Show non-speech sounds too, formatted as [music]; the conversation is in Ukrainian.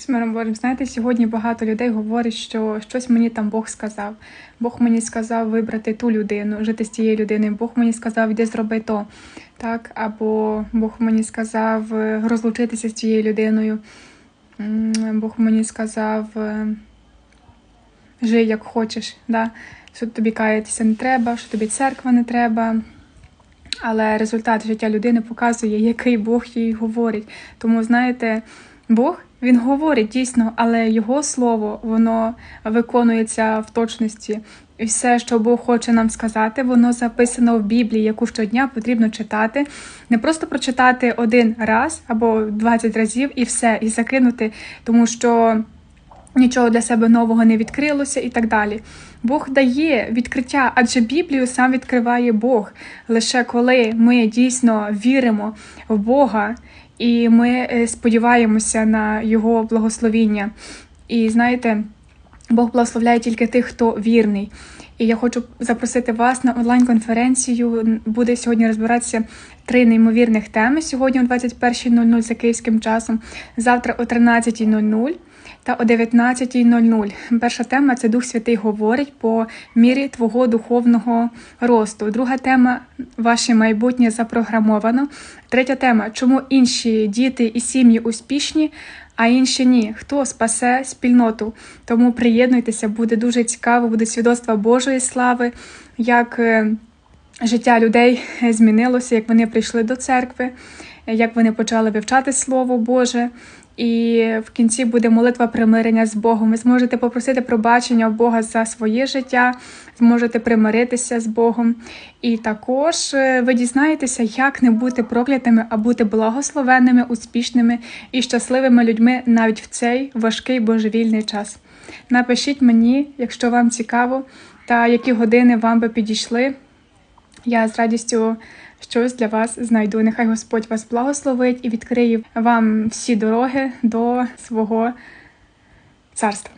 З миром Божим, знаєте, сьогодні багато людей говорять, що щось мені там Бог сказав. Бог мені сказав вибрати ту людину, жити з тією людиною. Бог мені сказав, іди зроби то. Так? Або Бог мені сказав е, розлучитися з цією людиною. Бог мені сказав е, жий як хочеш. Да? Що тобі каятися не треба, що тобі церква не треба. Але результат життя людини показує, [laughs] який Бог їй говорить. Тому, знаєте, Бог він говорить дійсно, але його слово воно виконується в точності. І все, що Бог хоче нам сказати, воно записано в Біблії, яку щодня потрібно читати. Не просто прочитати один раз або 20 разів і все, і закинути, тому що нічого для себе нового не відкрилося і так далі. Бог дає відкриття, адже Біблію сам відкриває Бог. Лише коли ми дійсно віримо в Бога і ми е, сподіваємося на Його благословіння. І знаєте, Бог благословляє тільки тих, хто вірний. І я хочу запросити вас на онлайн-конференцію. Буде сьогодні розбиратися три неймовірних теми. Сьогодні о 21.00 за київським часом, завтра о 13.00 та о 19.00. Перша тема це Дух Святий говорить по мірі твого духовного росту. Друга тема ваше майбутнє запрограмовано. Третя тема чому інші діти і сім'ї успішні, а інші ні. Хто спасе спільноту? Тому приєднуйтеся, буде дуже цікаво, буде свідоцтво Божої слави, як е, життя людей змінилося, як вони прийшли до церкви, як вони почали вивчати Слово Боже. І в кінці буде молитва примирення з Богом. Ви зможете попросити пробачення Бога за своє життя, зможете примиритися з Богом. І також е, ви дізнаєтеся, як не бути проклятими, а бути благословенними, успішними і щасливими людьми навіть в цей важкий божевільний час. Напишіть мені, якщо вам цікаво, та які години вам би підійшли. Я з радістю щось для вас знайду. Нехай Господь вас благословить і відкриє вам всі дороги до свого царства.